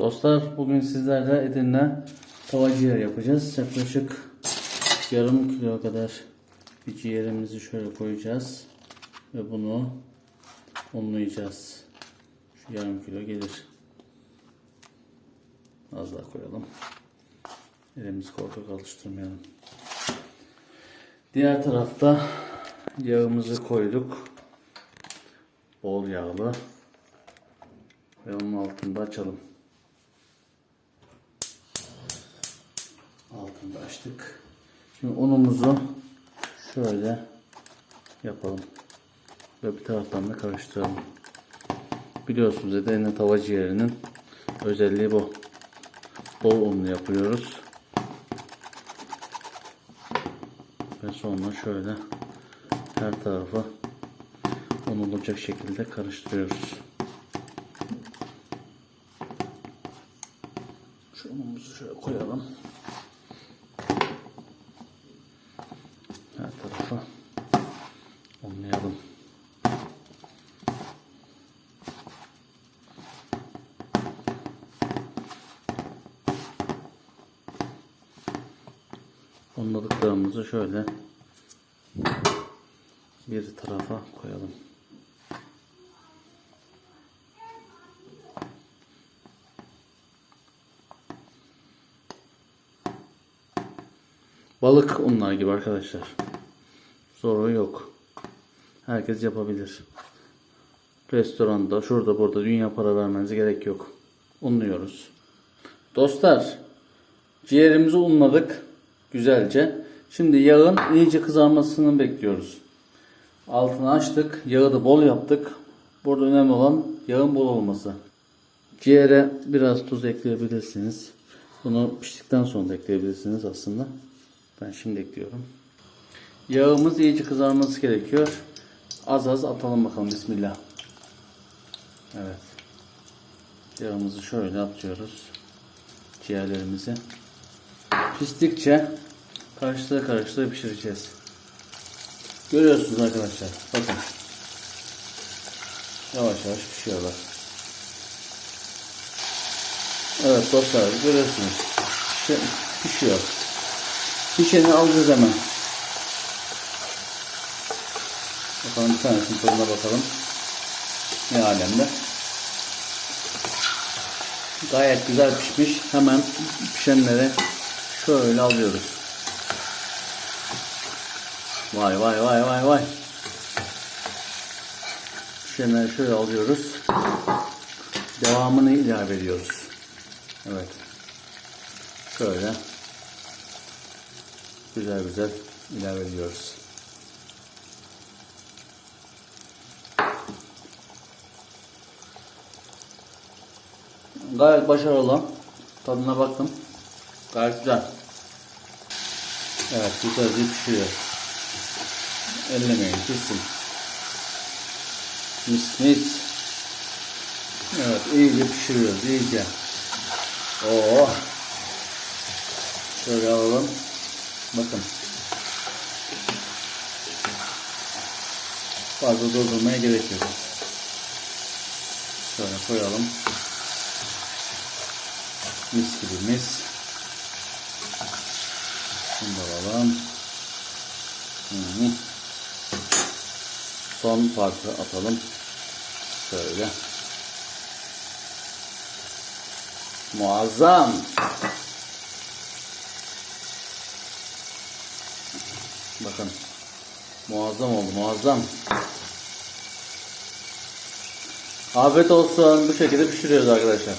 Dostlar bugün sizlerle Edirne tava ciğer yapacağız. Yaklaşık yarım kilo kadar bir ciğerimizi şöyle koyacağız. Ve bunu unlayacağız. Şu yarım kilo gelir. Az daha koyalım. Elimizi korkak alıştırmayalım. Diğer tarafta yağımızı koyduk. Bol yağlı. Ve onun altında açalım. Altında açtık. Şimdi unumuzu şöyle yapalım. Ve bir taraftan da karıştıralım. Biliyorsunuz Edirne tava ciğerinin özelliği bu. Bol unlu yapıyoruz. Ve sonra şöyle her tarafı un olacak şekilde karıştırıyoruz. Şu unumuzu şöyle koyalım. Her tarafa unlayalım. Unladıklarımızı şöyle bir tarafa koyalım. Balık unlar gibi arkadaşlar. Zoru yok. Herkes yapabilir. Restoranda, şurada burada dünya para vermenize gerek yok. Unluyoruz. Dostlar, ciğerimizi unladık güzelce. Şimdi yağın iyice kızarmasını bekliyoruz. Altını açtık. Yağı da bol yaptık. Burada önemli olan yağın bol olması. Ciğere biraz tuz ekleyebilirsiniz. Bunu piştikten sonra da ekleyebilirsiniz aslında. Ben şimdi ekliyorum. Yağımız iyice kızarması gerekiyor. Az az atalım bakalım. Bismillah. Evet. Yağımızı şöyle atıyoruz. Ciğerlerimizi. Piştikçe karıştıra karıştıra pişireceğiz. Görüyorsunuz arkadaşlar. Bakın. Yavaş yavaş pişiyorlar. Evet dostlar görüyorsunuz. Pişi- Pişiyor. Pişeni alacağız hemen. Bakalım bir tanesinin tadına bakalım. Ne alemde. Gayet güzel pişmiş. Hemen pişenleri şöyle alıyoruz. Vay vay vay vay vay. Pişenleri şöyle alıyoruz. Devamını ilave ediyoruz. Evet. Şöyle. Güzel güzel ilave ediyoruz. Gayet başarılı. Tadına baktım. Gayet güzel. Evet güzelce pişiyor. Ellemeyin pişsin. Mis mis. Evet iyice pişiriyoruz iyice. Oo. Şöyle alalım. Bakın. Fazla doldurmaya gerek yok. Şöyle koyalım. Mis gibi mis. Alalım. Son parça atalım. Şöyle. Muazzam. Bakın. Muazzam oldu muazzam. Afiyet olsun. Bu şekilde pişiriyoruz arkadaşlar.